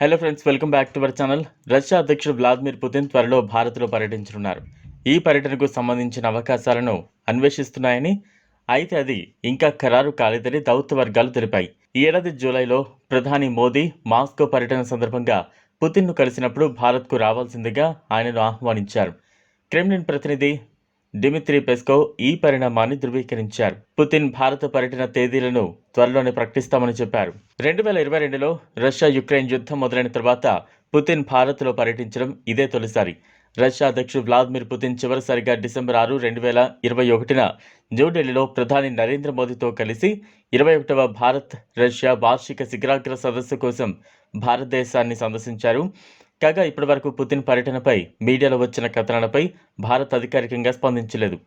Hello friends welcome back to our channel Russia అధ్యక్షుడు Vladimir Putin త్వరలో భారత్లో పర్యటించనున్నారు. ఈ పర్యటనకు సంబంధించిన అవకాశాలను అన్వేషిస్తున్నాయని అయితే అది ఇంకా ఖరారు కాలేదని దౌత్య వర్గాలు తెలిపాయి. ఈ ఏడాది జూలైలో ప్రధాని మోదీ మాస్కో పర్యటన సందర్భంగా పుతిన్ను కలిసినప్పుడు భారత్కు రావాల్సిందిగా ఆయనను ఆహ్వానించారు. క్రెమ్లిన్ ప్రతినిధి డిమిత్రి పెస్కోవ్ ఈ పరిణామాన్ని ధృవీకరించారు. పుతిన్ భారత పర్యటన తేదీలను త్వరలోనే ప్రకటిస్తామని చెప్పారు. రెండు వేల ఇరవై రెండులో రష్యా యుక్రెయిన్ యుద్ధం మొదలైన తర్వాత పుతిన్ భారత్లో పర్యటించడం ఇదే తొలిసారి. రష్యా అధ్యక్షుడు వ్లాదిమిర్ పుతిన్ చివరిసారిగా డిసెంబర్ ఆరు రెండు వేల ఇరవై ఒకటిన న్యూఢిల్లీలో ప్రధాని నరేంద్ర మోదీతో కలిసి ఇరవై ఒకటవ భారత్ రష్యా వార్షిక శిఖరాగ్ర సదస్సు కోసం భారతదేశాన్ని సందర్శించారు. కాగా ఇప్పటివరకు పుతిన్ పర్యటనపై మీడియాలో వచ్చిన కథనాలపై భారత్ అధికారికంగా స్పందించలేదు.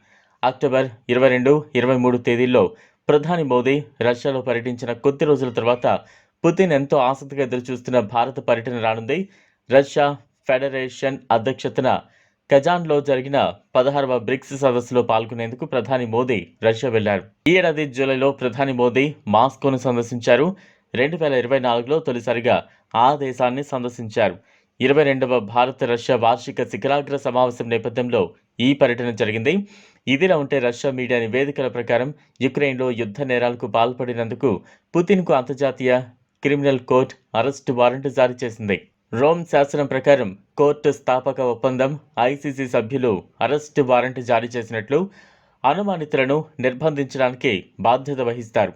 అక్టోబర్ ఇరవై రెండు ఇరవై మూడు తేదీల్లో ప్రధాని మోదీ రష్యాలో పర్యటించిన కొద్ది రోజుల తర్వాత పుతిన్ ఎంతో ఆసక్తిగా ఎదురుచూస్తున్న భారత పర్యటన రానుంది. రష్యా ఫెడరేషన్ అధ్యక్షతన కజాన్లో జరిగిన పదహారవ బ్రిక్స్ సదస్సులో పాల్గొనేందుకు ప్రధాని మోదీ రష్యా వెళ్ళారు. ఈ ఏడాది జూలైలో ప్రధాని మోదీ మాస్కోను సందర్శించారు. రెండు వేల ఇరవై నాలుగులో తొలిసారిగా ఆ దేశాన్ని సందర్శించారు. ఇరవై రెండవ భారత రష్యా వార్షిక శిఖరాగ్ర సమావేశం నేపథ్యంలో ఈ పర్యటన జరిగింది. ఇదిలా ఉంటే రష్యా మీడియా నివేదికల ప్రకారం యుక్రెయిన్లో యుద్ధ నేరాలకు పాల్పడినందుకు పుతిన్కు అంతర్జాతీయ క్రిమినల్ కోర్టు అరెస్టు వారెంట్ జారీ చేసింది. రోమ్ శాసనం ప్రకారం కోర్టు స్థాపక ఒప్పందం ఐసీసీ సభ్యులు అరెస్టు వారెంట్ జారీ చేసినట్లు అనుమానితులను నిర్బంధించడానికి బాధ్యత వహిస్తారు.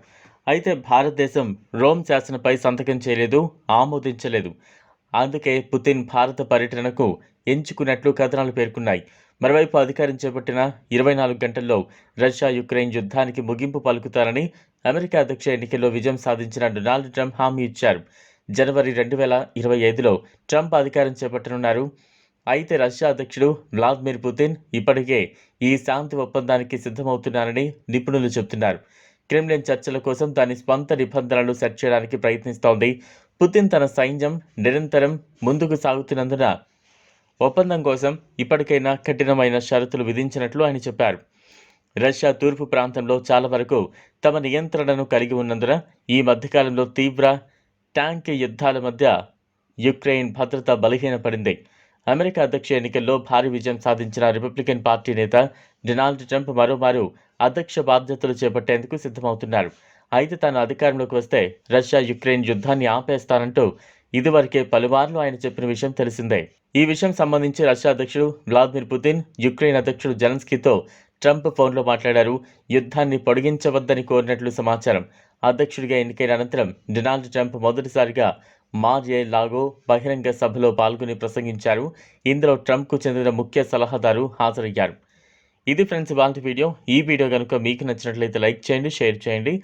అయితే భారతదేశం రోమ్ శాసనపై సంతకం చేయలేదు ఆమోదించలేదు. అందుకే పుతిన్ భారత పర్యటనకు ఎంచుకున్నట్లు కథనాలు పేర్కొన్నాయి. మరోవైపు అధికారం చేపట్టిన ఇరవై నాలుగు గంటల్లో రష్యా యుక్రెయిన్ యుద్ధానికి ముగింపు పలుకుతారని అమెరికా అధ్యక్ష ఎన్నికల్లో విజయం సాధించిన డొనాల్డ్ ట్రంప్ హామీ ఇచ్చారు. జనవరి రెండు వేల ఇరవై ఐదులో ట్రంప్ అధికారం చేపట్టనున్నారు. అయితే రష్యా అధ్యక్షుడు వ్లాదిమిర్ పుతిన్ ఇప్పటికే ఈ శాంతి ఒప్పందానికి సిద్ధమవుతున్నారని నిపుణులు చెబుతున్నారు. క్రెమ్లిన్ చర్చల కోసం దాని స్వంత నిబంధనలు సెట్ చేయడానికి ప్రయత్నిస్తోంది పుతిన్ తన సైన్యం నిరంతరం ముందుకు సాగుతున్నందున ఒప్పందం కోసం ఇప్పటికైనా కఠినమైన షరతులు విధించినట్లు ఆయన చెప్పారు. రష్యా తూర్పు ప్రాంతంలో చాలా వరకు తమ నియంత్రణను కలిగి ఉన్నందున ఈ మధ్యకాలంలో తీవ్ర ట్యాంక్ యుద్ధాల మధ్య యుక్రెయిన్ భద్రత బలహీనపడింది. అమెరికా అధ్యక్ష ఎన్నికల్లో భారీ విజయం సాధించిన రిపబ్లికన్ పార్టీ నేత డొనాల్డ్ ట్రంప్ మరోమారు అధ్యక్ష బాధ్యతలు చేపట్టేందుకు సిద్ధమవుతున్నారు. అయితే తాను అధికారంలోకి వస్తే రష్యా యుక్రెయిన్ యుద్ధాన్ని ఆపేస్తానంటూ ఇదివరకే పలుమార్లు ఆయన చెప్పిన విషయం తెలిసిందే. ఈ విషయం సంబంధించి రష్యా అధ్యక్షుడు వ్లాదిమిర్ పుతిన్ యుక్రెయిన్ అధ్యక్షుడు జెలెన్స్కీతో ట్రంప్ ఫోన్లో మాట్లాడారు. యుద్ధాన్ని పొడిగించవద్దని కోరినట్లు సమాచారం. అధ్యక్షుడిగా ఎన్నికైన అనంతరం డొనాల్డ్ ట్రంప్ మొదటిసారిగా మార్యే లాగో బహిరంగ సభలో పాల్గొని ప్రసంగించారు. ఇందులో ట్రంప్కు చెందిన ముఖ్య సలహాదారు హాజరయ్యారు. ఇది ఫ్రెండ్స్ ఇవాళ వీడియో. ఈ వీడియో కనుక మీకు నచ్చినట్లయితే లైక్ చేయండి షేర్ చేయండి.